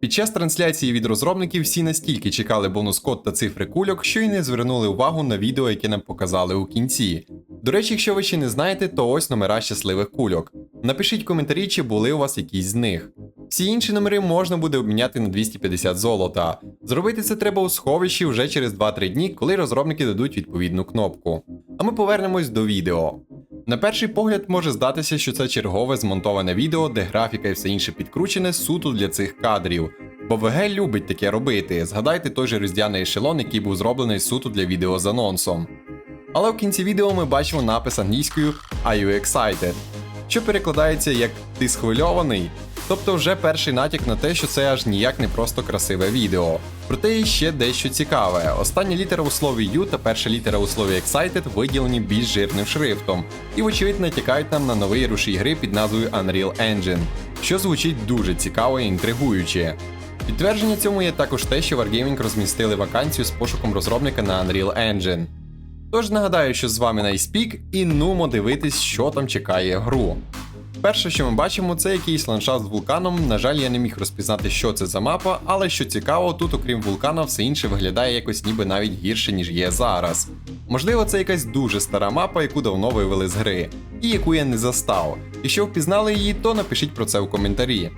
Під час трансляції від розробників всі настільки чекали бонус код та цифри кульок, що й не звернули увагу на відео, яке нам показали у кінці. До речі, якщо ви ще не знаєте, то ось номера щасливих кульок. Напишіть коментарі, чи були у вас якісь з них. Всі інші номери можна буде обміняти на 250 золота. Зробити це треба у сховищі вже через 2-3 дні, коли розробники дадуть відповідну кнопку. А ми повернемось до відео. На перший погляд може здатися, що це чергове змонтоване відео, де графіка і все інше підкручене суто для цих кадрів. Бо ВГ любить таке робити. Згадайте той же різдвяний ешелон, який був зроблений суто для відео з анонсом. Але в кінці відео ми бачимо напис англійською Are you excited? що перекладається як Ти схвильований. Тобто вже перший натяк на те, що це аж ніяк не просто красиве відео. Проте є ще дещо цікаве. Остання літера у слові U та перша літера у слові Excited виділені більш жирним шрифтом, і, вочевидь, натякають нам на новий рушій гри під назвою Unreal Engine, що звучить дуже цікаво і інтригуюче. Підтвердження цьому є також те, що Wargaming розмістили вакансію з пошуком розробника на Unreal Engine. Тож нагадаю, що з вами Найспік, і нумо дивитись, що там чекає гру. Перше, що ми бачимо, це якийсь ландшафт з вулканом. На жаль, я не міг розпізнати, що це за мапа, але що цікаво, тут, окрім вулкана, все інше виглядає якось ніби навіть гірше, ніж є зараз. Можливо, це якась дуже стара мапа, яку давно вивели з гри, і яку я не застав. Якщо впізнали її, то напишіть про це у коментарі.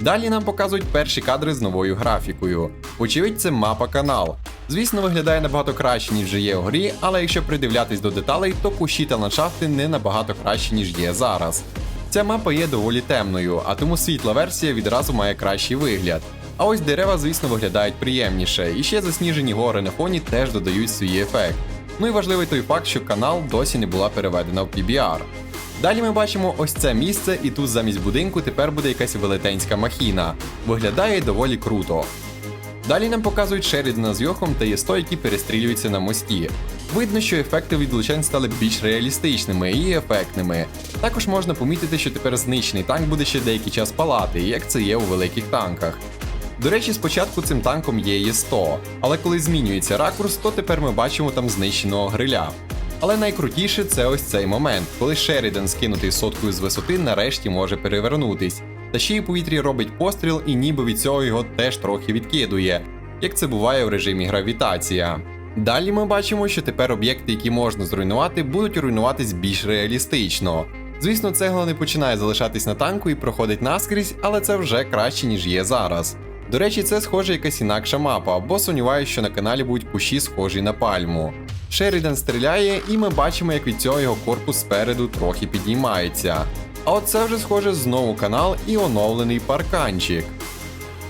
Далі нам показують перші кадри з новою графікою. Очевидь, це мапа канал. Звісно, виглядає набагато краще, ніж є у грі, але якщо придивлятись до деталей, то кущі та ландшафти не набагато краще, ніж є зараз. Ця мапа є доволі темною, а тому світла версія відразу має кращий вигляд. А ось дерева, звісно, виглядають приємніше, і ще засніжені гори на фоні теж додають свій ефект. Ну і важливий той факт, що канал досі не була переведена в PBR. Далі ми бачимо ось це місце, і тут замість будинку тепер буде якась велетенська махіна. Виглядає доволі круто. Далі нам показують Шерідана з Йохом та Єсто, які перестрілюються на мості. Видно, що ефекти від влучань стали більш реалістичними і ефектними. Також можна помітити, що тепер знищений танк буде ще деякий час палати, як це є у великих танках. До речі, спочатку цим танком є Є100, але коли змінюється ракурс, то тепер ми бачимо там знищеного гриля. Але найкрутіше це ось цей момент, коли Шерідан, скинутий соткою з висоти, нарешті може перевернутись. Та ще й у повітрі робить постріл, і ніби від цього його теж трохи відкидує, як це буває в режимі гравітація. Далі ми бачимо, що тепер об'єкти, які можна зруйнувати, будуть руйнуватись більш реалістично. Звісно, цегла не починає залишатись на танку і проходить наскрізь, але це вже краще, ніж є зараз. До речі, це схоже якась інакша мапа, бо сумніваюся, що на каналі будуть кущі схожі на пальму. Шерідан стріляє, і ми бачимо, як від цього його корпус спереду трохи підіймається. А от це вже схоже знову канал і оновлений парканчик.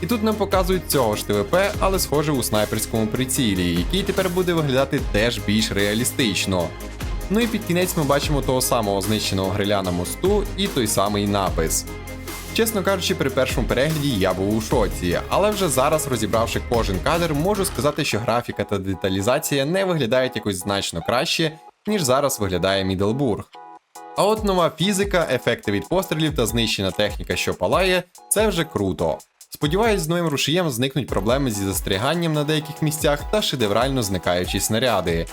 І тут нам показують цього ж ТВП, але схоже у снайперському прицілі, який тепер буде виглядати теж більш реалістично. Ну і під кінець ми бачимо того самого знищеного гриля на мосту і той самий напис. Чесно кажучи, при першому перегляді я був у шоці, але вже зараз, розібравши кожен кадр, можу сказати, що графіка та деталізація не виглядають якось значно краще, ніж зараз виглядає Мідлбург. А от нова фізика, ефекти від пострілів та знищена техніка, що палає, це вже круто. Сподіваюсь, з новим рушієм зникнуть проблеми зі застряганням на деяких місцях та шедеврально зникаючі снаряди.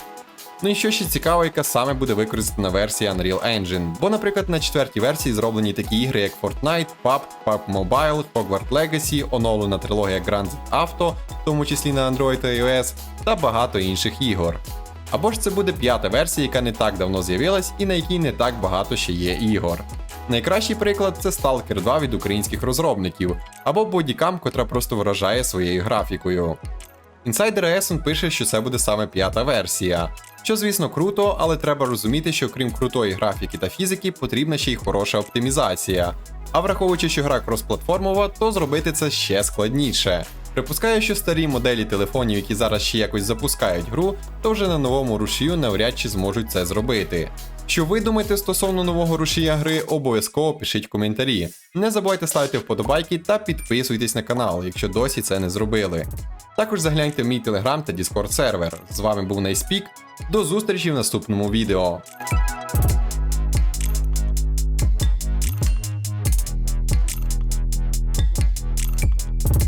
Ну і що ще цікаво, яка саме буде використана версія Unreal Engine. Бо, наприклад, на четвертій версії зроблені такі ігри, як Fortnite, PUBG, PUBG Mobile, Hogwarts Legacy, оновлена трилогія Grand Theft Auto, в тому числі на Android та iOS, та багато інших ігор. Або ж це буде п'ята версія, яка не так давно з'явилась і на якій не так багато ще є ігор. Найкращий приклад це Stalker 2 від українських розробників, або Bodycam, котра просто вражає своєю графікою. Інсайдер ESN пише, що це буде саме п'ята версія. Що, звісно, круто, але треба розуміти, що крім крутої графіки та фізики, потрібна ще й хороша оптимізація. А враховуючи, що гра кросплатформова, то зробити це ще складніше. Припускаю, що старі моделі телефонів, які зараз ще якось запускають гру, то вже на новому рушію навряд чи зможуть це зробити. Що ви думаєте стосовно нового рушія гри, обов'язково пишіть коментарі. Не забувайте ставити вподобайки та підписуйтесь на канал, якщо досі це не зробили. Також загляньте в мій телеграм та Discord сервер. З вами був Найспік. До зустрічі в наступному відео.